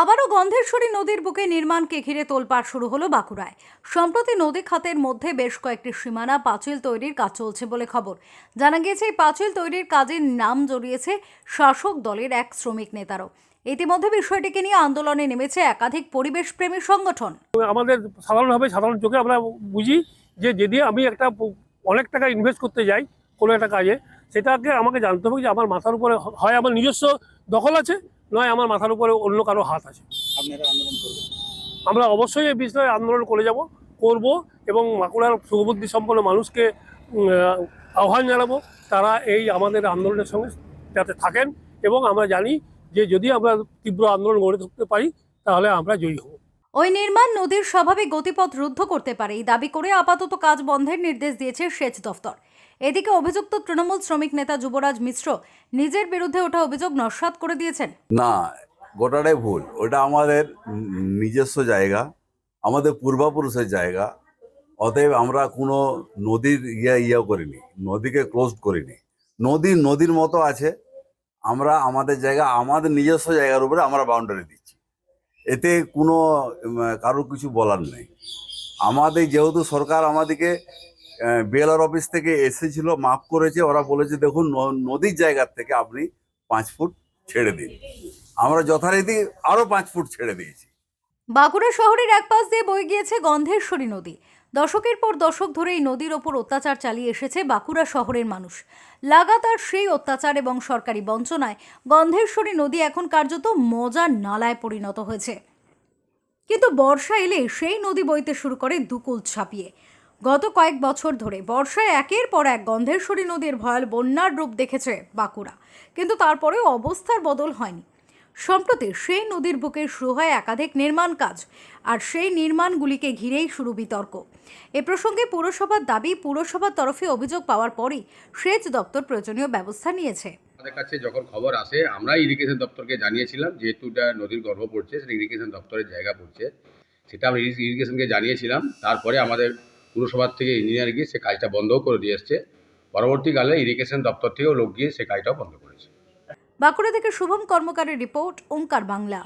আবারও গন্ধেশ্বরী নদীর বুকে নির্মাণকে ঘিরে তোলপাড় শুরু হলো বাঁকুড়ায়। সম্প্রতি নদী খাতের মধ্যে বেশ কয়েকটি সীমানা পাঁচিল তৈরির কাজ চলছে বলে খবর। জানা গিয়েছে, এই পাঁচিল তৈরির কাজের নাম জড়িয়েছে শাসক দলের এক শ্রমিক নেতারও। ইতিমধ্যে বিষয়টিকে নিয়ে আন্দোলনে নেমেছে একাধিক পরিবেশপ্রেমী সংগঠন। আমাদের সাধারণভাবে সাধারণ চোখে আমরা বুঝি যে যদি আমি একটা অনেক টাকা ইনভেস্ট করতে যাই কোনো একটা কাজে, সেটাকে আমাকে জানতে হবে যে আমার মাথার উপরে হয় আমার নিজস্ব দখল আছে। নয় আমার মাথার উপরে অন্য কারও হাত আছে। আপনারা আন্দোলন করবেন। আমরা অবশ্যই এই বিষয়ে আন্দোলন করে যাব করব এবং মাকুড়ার সুবুদ্ধি সম্পন্ন মানুষকে আহ্বান জানাব তারা এই আমাদের আন্দোলনের সঙ্গে যাতে থাকেন এবং আমরা জানি যে যদি আমরা তীব্র আন্দোলন গড়ে তুলতে পারি তাহলে আমরা জয়ী হব। ওই নির্মাণ নদীর স্বাভাবিক গতিপথ রুদ্ধ করতে পারে, এই দাবি করে আপাতত কাজ বন্ধের নির্দেশ দিয়েছে সেচ দফতর। এদিকে অভিযুক্ত তৃণমূল শ্রমিক নেতা যুবরাজ মিশ্র নিজের বিরুদ্ধে ওঠা অভিযোগ নস্বাত করে দিয়েছেন। না, গোটাটাই ভুল। ওটা আমাদের নিজস্ব জায়গা, আমাদের পূর্বপুরুষের জায়গা। অতএব আমরা কোনো নদীর ইয়া ইয়া করিনি, নদীকে ক্লোজ করিনি। নদী নদীর মতো আছে। আমরা আমাদের জায়গা, আমাদের নিজস্ব জায়গার উপরে আমরা বাউন্ডারি দিচ্ছি। এতে কোনো কারও কিছু বলার নেই। আমাদের যেহেতু সরকার আমাদেরকে বিএলআর অফিস থেকে এসেছিল, মাফ করেছে, ওরা বলেছে, দেখুন নদীর জায়গার থেকে আপনি পাঁচ ফুট ছেড়ে দিন। আমরা যথারীতি আরও পাঁচ ফুট ছেড়ে দিয়েছি। বাঁকুড়া শহরের এক পাশ দিয়ে বয়ে গিয়েছে গন্ধেশ্বরী নদী। দশকের পর দশক ধরে এই নদীর ওপর অত্যাচার চালিয়ে এসেছে বাঁকুড়া শহরের মানুষ। লাগাতার সেই অত্যাচার এবং সরকারি বঞ্চনায় গন্ধেশ্বরী নদী এখন কার্যত মজার নালায় পরিণত হয়েছে। কিন্তু বর্ষা এলে সেই নদী বইতে শুরু করে দুকুল ছাপিয়ে। গত কয়েক বছর ধরে বর্ষায় একের পর এক গন্ধেশ্বরী নদীর ভয়াল বন্যার রূপ দেখেছে বাঁকুড়া। কিন্তু তারপরেও অবস্থার বদল হয়নি। সম্প্রতি সেই নদীর বুকে শুরু হয় একাধিক নির্মাণ কাজ, আর সেই নির্মাণগুলিকে ঘিরেই শুরু বিতর্ক। এ প্রসঙ্গে পুরসভার দাবি, পুরসভার তরফে অভিযোগ পাওয়ার পরই সেচ দপ্তর প্রয়োজনীয় ব্যবস্থা নিয়েছে। আমাদের কাছে যখন খবর আসে, আমরা ইরিগেশন দপ্তরকে জানিয়েছিলাম যেহেতু এটা নদীর গর্ভ পড়ছে, সেটা ইরিগেশন দপ্তরের জায়গা পড়ছে। সেটা আমরা ইরিগেশনকে জানিয়েছিলাম। তারপরে আমাদের পুরসভার থেকে ইঞ্জিনিয়ার গিয়ে সে কাজটা বন্ধও করে দিয়ে এসছে। পরবর্তীকালে ইরিগেশন দপ্তর থেকেও লোক গিয়ে সে কাজটাও বন্ধ করেছে। বাঁকুড়া থেকে শুভম কর্মকারের রিপোর্ট ওঙ্কার বাংলা।